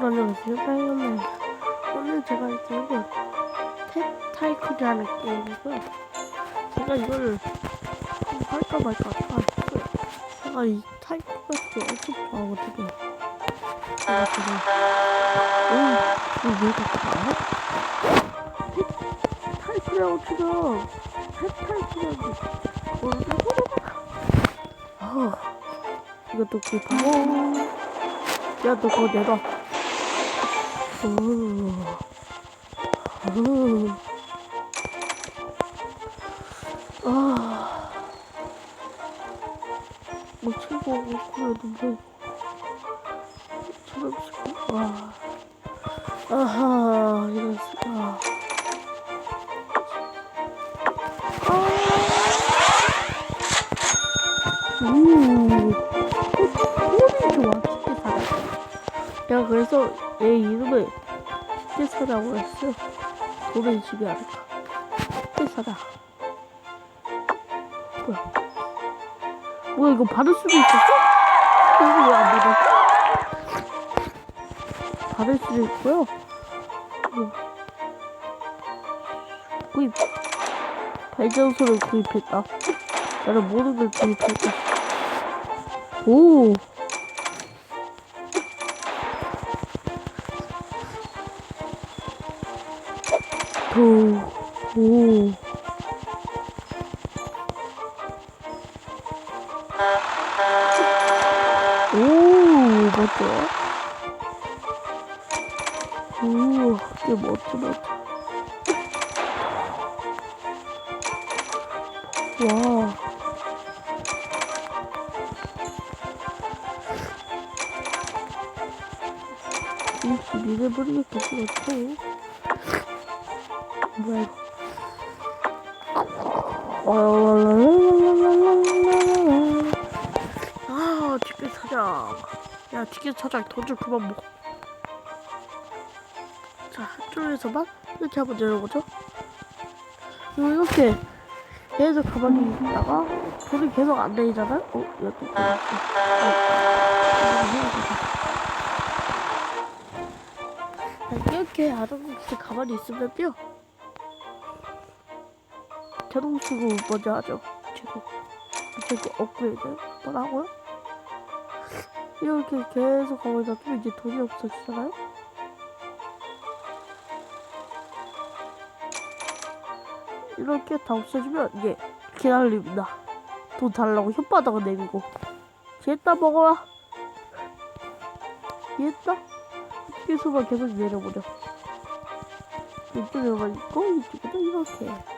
안녕하세요 파이어맨 오늘 제가 할 게임은 탭 타이클이라는 게임이고요 제가 한번 할까 말까 하다가 제가 이거 엄청 좋아하거든요 제가 지금 오 이거 왜 이렇게 나와? 탭 타이클이라고 치면 탭 타이클이라고 아 이것도 구입하고 야, 너 그거 내놔. 오. 오. 아. 뭐 친구 그랬는데. 저런 식으로. 와. 아하, 이런 수가. 아. 오. 소리 좋아, 진짜 잘해. 내가 그래서 얘 이름을 떼사라고 했어. 도를 집이 않을까. 떼사다. 뭐야? 뭐야 이거 받을 수도 있었어? 이거 왜안 받았지? 받을 수도 있고요. 뭐. 구입. 발전소를 구입했다. 나는 모든 걸 구입했다. 오. 도, 오. 오, 멋져. 오, 꽤 멋지다. 와. 이 집이를 버리겠다, 그렇죠. 뭐야 이거 아 치킨 사장. 야 치킨 사장 돈좀 그만 먹어 자 한쪽에서만 이렇게 한번 내려보죠. 그리고 이렇게 계속 가만히 있다가 돈이 계속 안 내리잖아요? 어? 이것도 어, 어. 이렇게 그냥 가만히 있으면요 자동 수급 먼저 하죠. 최고. 최고 업그레이드 뭐라고요? 이렇게 계속 하고 있다면 이제 돈이 없어지잖아요? 이렇게 다 없어지면 이제 기다립니다. 돈 달라고 혓바닥을 내밀고 얘다 먹어라. 얘다 계속만 계속 내려보죠. 이쪽에만 있고 이쪽에도 이렇게.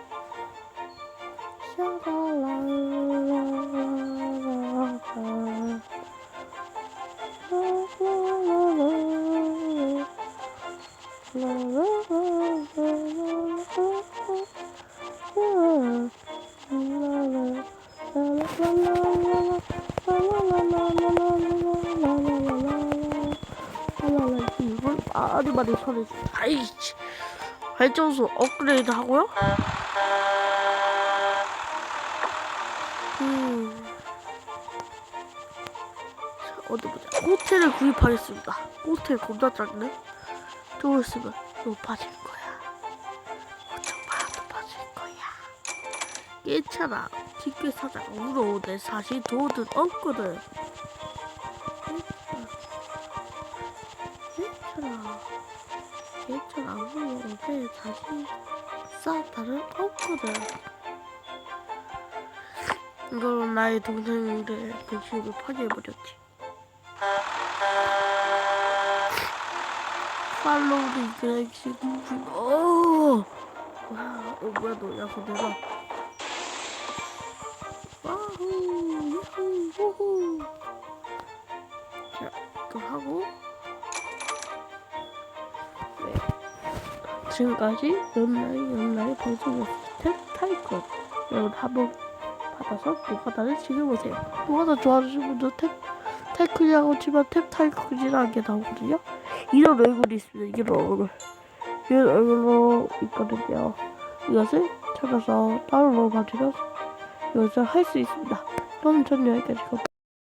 많이 소리 아이씨. 발전소 업그레이드 하고요 음. 자, 어디 보자. 호텔을 구입하겠습니다. 호텔 겁나 작네. 좀 있으면 높아질 거야. 많이 높아질 거야. 괜찮아. 뒷길 사장 울어오네. 사실 돈은 없거든. 괜찮아. 괜찮아. 울어오네. 사실 싸다는 없거든. 이걸로 나의 동생들의 근심을 파괴해버렸지. 팔로우를 그렉시 궁중. 오! 와, 어, 뭐야, 너, 야, 그거 내가. 와후, 야후, 호호. 자, 또 하고. 네. 지금까지 연날이 연날이 방송이었을 때 타이거. 여러분 한번 받아서 노가다를 즐겨보세요. 노가다 좋아하시는 분들 탭, 태클이라고 치면 탭 타이클이라는 게 나오거든요. 이런 얼굴이 있습니다. 이런 얼굴. 이런 얼굴로 있거든요. 이것을 찾아서 다운로드 받으면 이것을 할 수 있습니다. 그럼 전 여기까지